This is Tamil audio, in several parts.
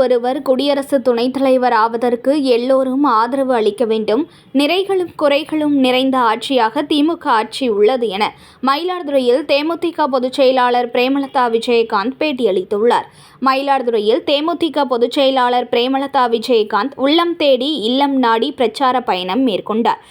ஒருவர் குடியரசு துணைத் தலைவர் ஆவதற்கு எல்லோரும் ஆதரவு அளிக்க வேண்டும். நிறைகளும் குறைகளும் நிறைந்த ஆட்சியாக திமுக ஆட்சி உள்ளது என மயிலாடுதுறையில் தேமுதிக பொதுச் செயலாளர் பிரேமலதா விஜயகாந்த் பேட்டியளித்துள்ளார். மயிலாடுதுறையில் தேமுதிக பொதுச் செயலாளர் பிரேமலதா விஜயகாந்த் உள்ளம் தேடி இல்லம் நாடி பிரச்சார பயணம் மேற்கொண்டார்.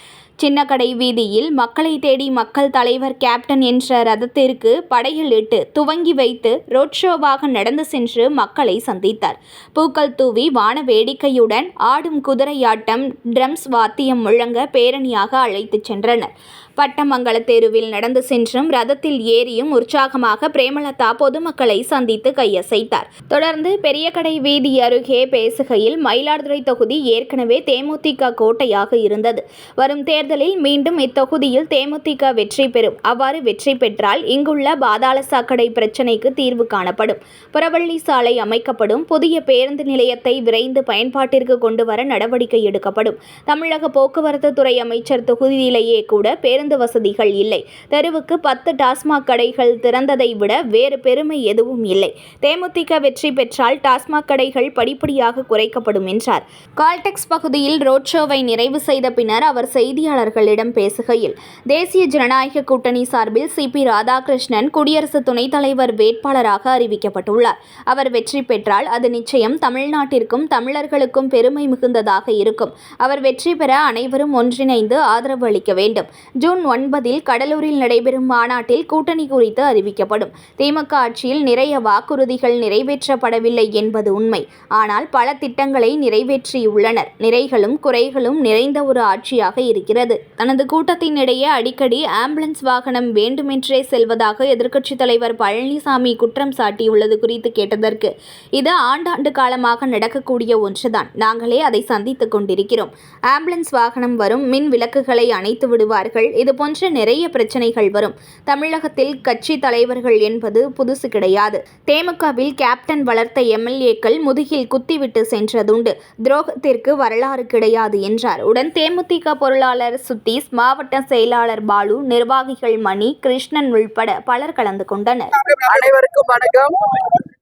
சின்னக்கடை வீதியில் மக்களை தேடி மக்கள் தலைவர் கேப்டன் என்ற ரதத்திற்கு படையலிட்டு துவங்கி வைத்து ரோட் ஷோவாக நடந்து சென்று மக்களை சந்தித்தார். பூக்கள் தூவி வான வேடிக்கையுடன் ஆடும் குதிரையாட்டம் ட்ரம்ஸ் வாத்தியம் முழங்க பேரணியாக அழைத்துச் சென்றனர். பட்டமங்கல தெருவில் நடந்து சென்றும் ரதத்தில் ஏறியும் உற்சாகமாக பிரேமலதா பொதுமக்களை சந்தித்து கையசைத்தார். தொடர்ந்து பெரியகடை வீதி அருகே பேசுகையில் மயிலாடுதுறை தொகுதி ஏற்கனவே தேமுதிக கோட்டையாக இருந்தது. வரும் தேர்தலில் மீண்டும் இத்தொகுதியில் தேமுதிக வெற்றி பெறும். அவ்வாறு வெற்றி பெற்றால் இங்குள்ள பாதாள சாக்கடை பிரச்சினைக்கு தீர்வு காணப்படும். புறவள்ளி சாலை அமைக்கப்படும். புதிய பேருந்து நிலையத்தை விரைந்து பயன்பாட்டிற்கு கொண்டு வர நடவடிக்கை எடுக்கப்படும். தமிழக போக்குவரத்து துறை அமைச்சர் தொகுதியிலேயே கூட பேருந்து வசதிகள் இல்லை. தெருவுக்கு பத்து டாஸ்மாக் கடைகள் திறந்ததை விட வேறு பெருமை எதுவும் இல்லை. தேமுதிக வெற்றி பெற்றால் டாஸ்மாக் கடைகள் படிப்படியாக குறைக்கப்படும் என்றார். கால்டெக்ஸ் பகுதியில் ரோட் ஷோவை நிறைவு செய்த பின்னர் அவர் செய்தியாளர்களிடம் பேசுகையில் தேசிய ஜனநாயக கூட்டணி சார்பில் சி. பி. ராதாகிருஷ்ணன் குடியரசு துணைத் தலைவர் வேட்பாளராக அறிவிக்கப்பட்டுள்ளார். அவர் வெற்றி பெற்றால் அது நிச்சயம் தமிழ்நாட்டிற்கும் தமிழர்களுக்கும் பெருமை மிகுந்ததாக இருக்கும். அவர் வெற்றி பெற அனைவரும் ஒன்றிணைந்து ஆதரவு அளிக்க வேண்டும். ஜூன் ஒன்பதில் கடலூரில் நடைபெறும் மாநாட்டில் கூட்டணி குறித்து அறிவிக்கப்படும். திமுக ஆட்சியில் நிறைய வாக்குறுதிகள் நிறைவேற்றப்படவில்லை என்பது உண்மை. ஆனால் பல திட்டங்களை நிறைவேற்றியுள்ளனர். நிறைகளும் குறைகளும் நிறைந்த ஒரு ஆட்சியாக இருக்கிறது. தனது கூட்டத்தினிடையே அடிக்கடி ஆம்புலன்ஸ் வாகனம் வேண்டுமென்றே செல்வதாக எதிர்க்கட்சித் தலைவர் பழனிசாமி குற்றம் சாட்டியுள்ளது குறித்து கேட்டதற்கு இது ஆண்டாண்டு காலமாக நடக்கக்கூடிய ஒன்றுதான். நாங்களே அதை சந்தித்துக் கொண்டிருக்கிறோம். ஆம்புலன்ஸ் வாகனம் வரும் மின் விளக்குகளை அணைத்து விடுவார்கள் இது போன்ற நிறைய பிரச்சனைகள் வரும். தமிழகத்தில் கட்சி தலைவர்கள் என்பது புதுசு கிடையாது. தேமுகவில் கேப்டன் வளர்த்த எம்எல்ஏக்கள் முதுகில் குத்திவிட்டு சென்றதுண்டு. துரோகத்திற்கு வரலாறு கிடையாது என்றார். உடன் தேமுதிக பொருளாளர் சுத்தீஸ் மாவட்ட செயலாளர் பாலு நிர்வாகிகள் மணி கிருஷ்ணன் உள்பட பலர் கலந்து கொண்டனர். அனைவருக்கும் வணக்கம்.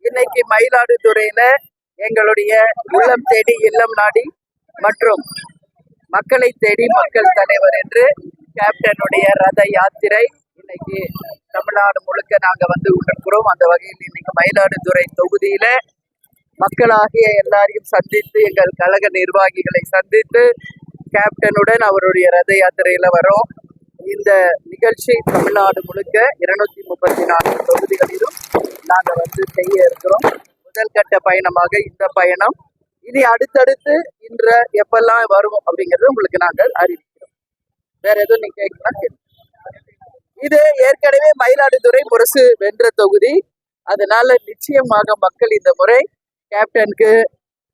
இன்னைக்கு மயிலாடுதுறையில எங்களுடைய உள்ளம் தேடி இல்லம் நாடி மற்றும் மக்களை தேடி மக்கள் தலைவர் என்று கேப்டனுடைய ரத யாத்திரை. இன்னைக்கு தமிழ்நாடு முழுக்க நாங்க வந்து கொண்டிருக்கிறோம் அந்த வகையில் இன்னைக்கு மயிலாடுதுறை தொகுதியில மக்களாகிய எல்லாரையும் சந்தித்து எங்கள் கழக நிர்வாகிகளை சந்தித்து கேப்டனுடன் அவருடைய ரத யாத்திரையில வரோம் இந்த நிகழ்ச்சி தமிழ்நாடு முழுக்க இருநூத்தி முப்பத்தி நான்கு தொகுதிகளிலும் நாங்க வந்து செய்ய இருக்கிறோம். முதல் கட்ட பயணமாக இந்த பயணம். இனி அடுத்தடுத்து இன்ற எப்பெல்லாம் வரும் அப்படிங்கறது உங்களுக்கு நாங்கள் அறிவிக்கிறோம். வேற எதுவும் நீங்க கேட்கலாம் இது ஏற்கனவே மயிலாடுதுறை முரசு வென்ற தொகுதி. அதனால நிச்சயமாக மக்கள் இந்த முறை கேப்டனுக்கு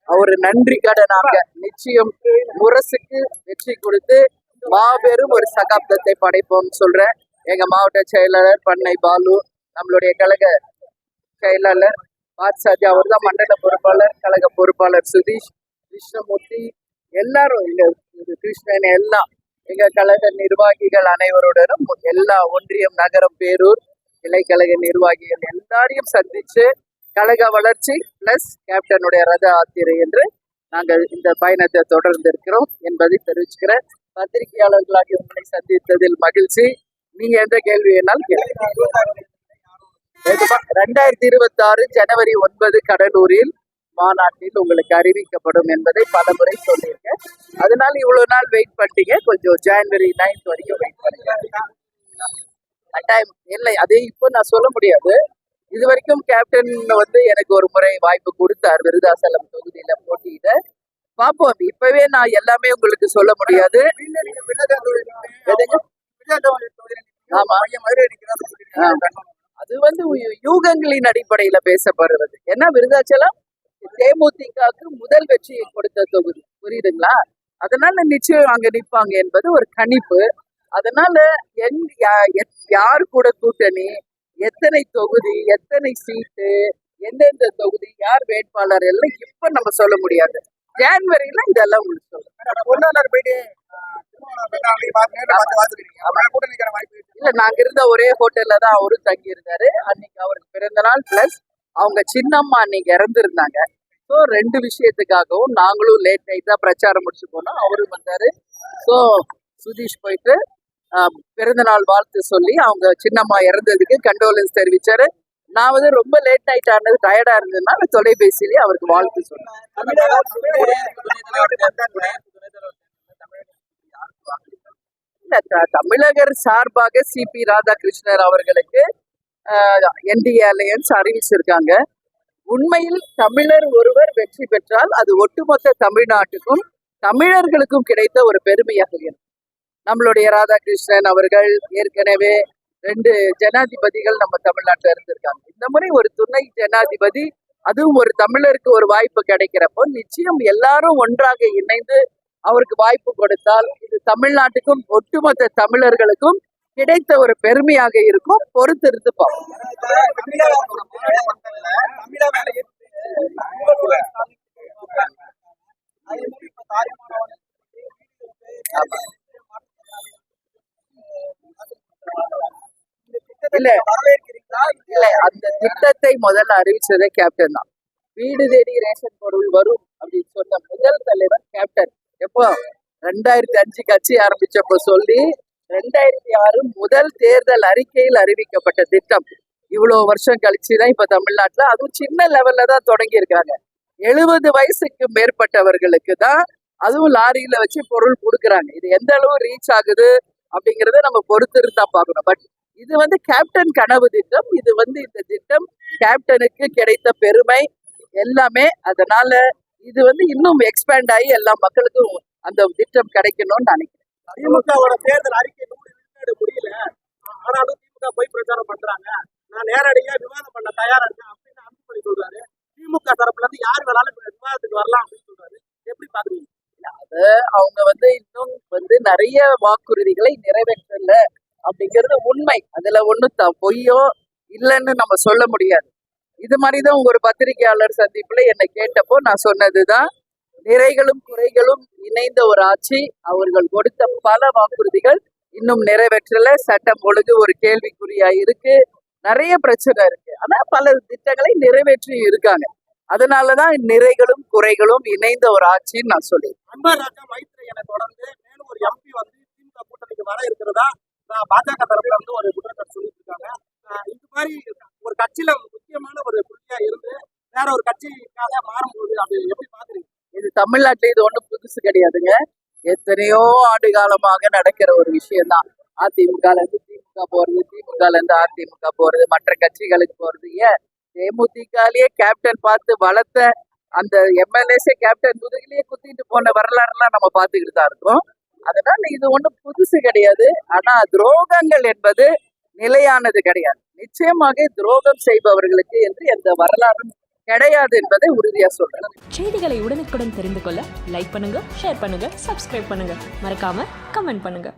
அவர் நன்றி கடனாக நிச்சயம் முரசுக்கு வெற்றி கொடுத்து மாபெரும் ஒரு சகாப்தத்தை படைப்போம்னு சொல்றேன். எங்க மாவட்ட செயலாளர் பண்ணை பாலு நம்மளுடைய கழக செயலாளர் பாத்சாஜி அவர் தான் மண்டல பொறுப்பாளர் கழக பொறுப்பாளர் சுதீஷ் கிருஷ்ணமூர்த்தி எல்லாரும் எங்க இது கிருஷ்ணன் எல்லாம் எங்க கழக நிர்வாகிகள் அனைவருடனும் எல்லா ஒன்றியம் நகரம் பேரூர் இலைக்கழக நிர்வாகிகள் எல்லாரையும் சந்திச்சு கழக வளர்ச்சி பிளஸ் கேப்டனுடைய ரத ஆத்திரை என்று நாங்கள் இந்த பயணத்தை தொடர்ந்து இருக்கிறோம் என்பதை தெரிவிச்சுக்கிறேன். பத்திரிகையாளர்களாக உங்களை சந்தித்ததில் மகிழ்ச்சி. நீங்க எந்த கேள்வி வேணாலும் ரெண்டாயிரத்தி இருபத்தி ஆறு ஜனவரி ஒன்பது கடலூரில் மாநாட்டில் உங்களுக்கு அறிவிக்கப்படும் என்பதை பலமுறை சொல்லியிருக்கேன். அதனால இவ்வளவு நாள் வெயிட் பண்ணிட்டீங்க. கொஞ்சம் ஜனவரி நைன்த் வரைக்கும் வெயிட் பண்ணுங்க. டைம் இல்லை அதே இப்போ நான் சொல்ல முடியாது. இது வரைக்கும் கேப்டன் வந்து எனக்கு ஒரு முறை வாய்ப்பு கொடுத்தார். விருதாசலம் தொகுதியில போட்டியிட பார்ப்போம். இப்பவே நான் எல்லாமே உங்களுக்கு சொல்ல முடியாது? ஆமா. அது வந்து யூகங்களின் அடிப்படையில பேசப்படுறது. ஏன்னா விருதாச்சலம்? தேமுதிகவுக்கு முதல் வெற்றியை கொடுத்த தொகுதி. புரியுதுங்களா? அதனால நிச்சயம் அங்க நிப்பாங்க என்பது ஒரு கணிப்பு. அதனால என் யார் கூட கூட்டணி எத்தனை தொகுதி எத்தனை சீட்டு எந்தெந்த தொகுதி யார் வேட்பாளர் எல்லாம் இப்ப நம்ம சொல்ல முடியாது. ஜான்வரியில இதெல்லாம் உங்களுக்கு சொல்றேன். இல்ல நாங்க இருந்த ஒரே ஹோட்டல்ல தான் அவரும் தங்கி இருந்தாரு அன்னைக்கு அவருக்கு பிறந்த நாள் பிளஸ் அவங்க சின்னம்மா அன்னைக்கு இறந்துருந்தாங்க. ஸோ ரெண்டு விஷயத்துக்காகவும் நாங்களும் லேட் நைட் தான் பிரச்சாரம் முடிச்சு போனோம். அவரும் வந்தாரு. ஸோ சுதீஷ் போயிட்டு பிறந்தநாள் வாழ்த்து சொல்லி அவங்க சின்னம்மா இறந்ததுக்கு கண்டோலன்ஸ் தெரிவிச்சாரு. நான் வந்து ரொம்ப லேட் நைட் ஆனது டயர்டா இருந்ததுனால தொலைபேசியிலே அவருக்கு வாழ்த்து சொன்னேன் தமிழகர் சார்பாக சிபி ராதாகிருஷ்ணர் அவர்களுக்கு என்டிஏ அலையன்ஸ் அறிவிச்சிருக்காங்க. உண்மையில் தமிழர் ஒருவர் வெற்றி பெற்றால் அது ஒட்டுமொத்த தமிழ்நாட்டுக்கும் தமிழர்களுக்கும் கிடைத்த ஒரு பெருமையாக இருக்கும். நம்மளுடைய ராதாகிருஷ்ணன் அவர்கள் ஏற்கனவே ரெண்டு ஜனாதிபதிகள் நம்ம தமிழ்நாட்டில் இருந்திருக்காங்க. இந்த முறை ஒரு துணை ஜனாதிபதி அதுவும் ஒரு தமிழருக்கு ஒரு வாய்ப்பு கிடைக்கிறப்போ நிச்சயம் எல்லாரும் ஒன்றாக இணைந்து அவருக்கு வாய்ப்பு கொடுத்தால் இது தமிழ்நாட்டுக்கும் ஒட்டுமொத்த தமிழர்களுக்கும் கிடைத்த ஒரு பெருமையாக இருக்கும். பொறுத்திருந்து பார்ப்போம் இல்ல இல்ல அந்த திட்டத்தை முதல்ல அறிவிச்சதே கேப்டன் தான். வீடு தேடி ரேஷன் பொருள் வரும் அப்படின்னு சொன்ன முதல் தலைவர் கேப்டன் எப்போ? ரெண்டாயிரத்தி அஞ்சு கட்சி ஆரம்பிச்சப்போ சொல்லி ரெண்டாயிரத்தி ஆறு முதல் தேர்தல் அறிக்கையில் அறிவிக்கப்பட்ட திட்டம். இவ்வளவு வருஷம் கழிச்சு தான் இப்ப தமிழ்நாட்டுல அதுவும் சின்ன லெவல்ல தான் தொடங்கி இருக்காங்க எழுபது வயசுக்கு மேற்பட்டவர்களுக்கு தான் அதுவும் லாரியில வச்சு பொருள் கொடுக்குறாங்க. இது எந்த அளவு ரீச் ஆகுது அப்படிங்கறத நம்ம பொறுத்து இருந்தா பார்க்கணும். பட் இது வந்து கேப்டன் கனவு திட்டம். இது வந்து இந்த திட்டம் கேப்டனுக்கு கிடைத்த பெருமை. எல்லாமே அதனால இது வந்து இன்னும் எக்ஸ்பேண்ட் ஆகி எல்லா மக்களுக்கும் அந்த திட்டம் கிடைக்கணும்னு நினைக்கிறேன். திமுகவோட தேர்தல் அறிக்கை நூறு விழுக்காடு முடியல. ஆனாலும் திமுக போய் பிரச்சாரம் பண்றாங்க. நான் நேரடியா விவாதம் பண்ண தயாரா இருக்கேன் அப்படின்னு அன்புமணி சொல்றாரு. திமுக தரப்புல இருந்து யார் வேணாலும் விவாதத்துக்கு வரலாம் அப்படின்னு சொல்றாரு. எப்படி பாக்குறீங்க? அது அவங்க வந்து இன்னும் வந்து நிறைய வாக்குறுதிகளை நிறைவேற்றல. அப்படிங்கிறது உண்மை. அதுல ஒண்ணும் த பொய்யோ இல்லைன்னு நம்ம சொல்ல முடியாது. இது மாதிரிதான் உங்க ஒரு பத்திரிகையாளர் சந்திப்புல என்னை கேட்டப்போ நான் சொன்னதுதான் நிறைகளும் குறைகளும் இணைந்த ஒரு ஆட்சி அவர்கள் கொடுத்த பல வாக்குறுதிகள் இன்னும் நிறைவேற்றல. சட்டம் ஒழுங்கு ஒரு கேள்விக்குறியா இருக்கு. நிறைய பிரச்சனை இருக்கு. ஆனா பல திட்டங்களை நிறைவேற்றி இருக்காங்க. அதனாலதான் நிறைகளும் குறைகளும் இணைந்த ஒரு ஆட்சின்னு நான் சொல்லி அன்பர் ராஜா மைத்ரேயனை தொடர்ந்து மேலும் ஒரு எம்பி வந்து திமுக கூட்டணிக்கு வர இருக்கிறதா நான் பாஜக தரப்புல இருந்து ஒரு குற்றச்சாட்டு சொல்லிட்டு இருக்காங்க ஆஹ் இது மாதிரி ஒரு கட்சியில முக்கியமான ஒரு புள்ளியா இருந்து வேற ஒரு கட்சிக்காக மாறும்போது அது எப்படி பாக்குறீங்க இது தமிழ்நாட்டுல இது ஒன்றும் புதுசு கிடையாதுங்க. எத்தனையோ ஆண்டு காலமாக நடக்கிற ஒரு விஷயம்தான். அதிமுகல இருந்து திமுக போறது திமுகல இருந்து அதிமுக போறது மற்ற கட்சிகளுக்கு போறது. ஏன்? தேமுதிகலயே கேப்டன் பார்த்து வளர்த்த அந்த எம்எல்ஏஸே கேப்டன் முதுகிலேயே குத்திட்டு போன வரலாறுலாம் நம்ம பார்த்துக்கிட்டு தான் இருக்கோம். அதனால இது ஒண்ணும் புதுசு கிடையாது. ஆனா துரோகங்கள் என்பது நிலையானது கிடையாது. நிச்சயமாக துரோகம் செய்பவர்களுக்கு என்று எந்த வரலாறும் கிடையாது என்பதை உறுதியா சொல்றேன். செய்திகளை உடனுக்குடன் தெரிந்து கொள்ள லைக் பண்ணுங்க ஷேர் பண்ணுங்க சப்ஸ்கிரைப் பண்ணுங்க. மறக்காம கமெண்ட் பண்ணுங்க.